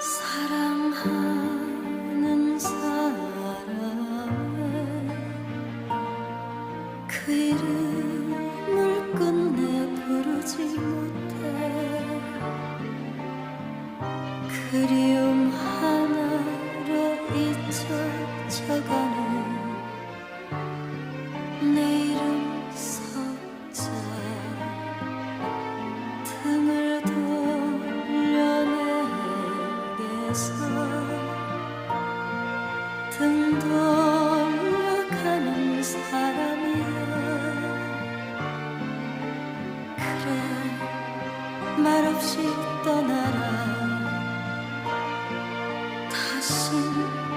사랑하는 사람의 그 이름을 끝내 부르지 못해 그리움 하나로 잊혀져가는 돌려내게서 등 돌려가는 사람이야. 그래 말없이 떠나라. 다신